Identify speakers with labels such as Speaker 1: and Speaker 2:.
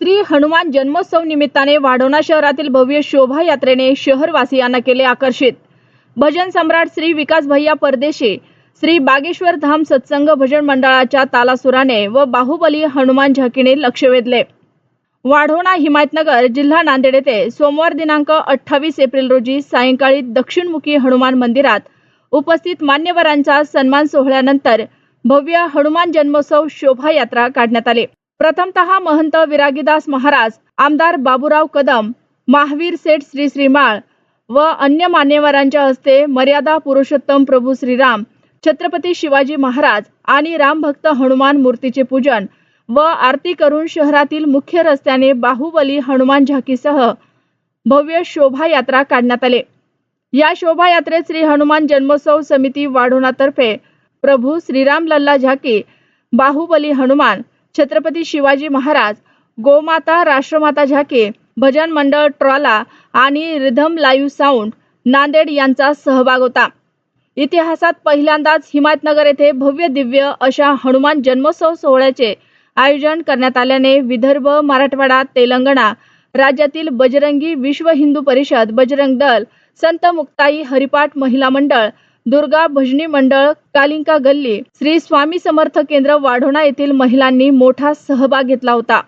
Speaker 1: श्री हनुमान जन्मोत्सव निमित्ताने वाढवणा शहरातील भव्य शोभायात्रेने शहरवासियांना केले आकर्षित. भजन सम्राट श्री विकास भैया परदेशी श्री बागेश्वर धाम सत्संग भजन मंडळाच्या तालासुराने व बाहुबली हनुमान झाकीने लक्ष वेधले. वाढोणा हिमायतनगर जिल्हा नांदेड येथे सोमवार दिनांक अठ्ठावीस एप्रिल रोजी सायंकाळी दक्षिणमुखी हनुमान मंदिरात उपस्थित मान्यवरांचा सन्मान सोहळ्यानंतर भव्य हनुमान जन्मोत्सव शोभायात्रा काढण्यात आली. प्रथमतः महंत विरागीदास महाराज आमदार बाबूराव कदम महावीर सेठ श्री श्रीमाळ व अन्य मान्यवरांच्या हस्ते मर्यादा पुरुषोत्तम प्रभू श्रीराम छत्रपती शिवाजी महाराज आणि रामभक्त हनुमान मूर्तीचे पूजन व आरती करून शहरातील मुख्य रस्त्याने बाहुबली हनुमान झाकीसह भव्य शोभायात्रा काढण्यात आले. या शोभायात्रेत श्री हनुमान जन्मोत्सव समिती वाढोणातर्फे प्रभू श्रीराम लल्ला झाकी बाहुबली हनुमान छत्रपती शिवाजी महाराज गोमाता राष्ट्रमाता झाके भजन मंडळ ट्रॉला आणि रिधम लाईव्ह साऊंड नांदेड यांचा सहभाग होता. इतिहासात पहिल्यांदाच हिमायतनगर येथे भव्य दिव्य अशा हनुमान जन्मोत्सव सोहळ्याचे आयोजन करण्यात आल्याने विदर्भ मराठवाडा तेलंगणा राज्यातील बजरंगी विश्व हिंदू परिषद बजरंग दल संत मुक्ताई हरिपाठ महिला मंडळ दुर्गा भजनी मंडळ कालिंका गल्ली श्री स्वामी समर्थ केंद्र वाढोणा येथील महिलांनी मोठा सहभाग घेतला होता.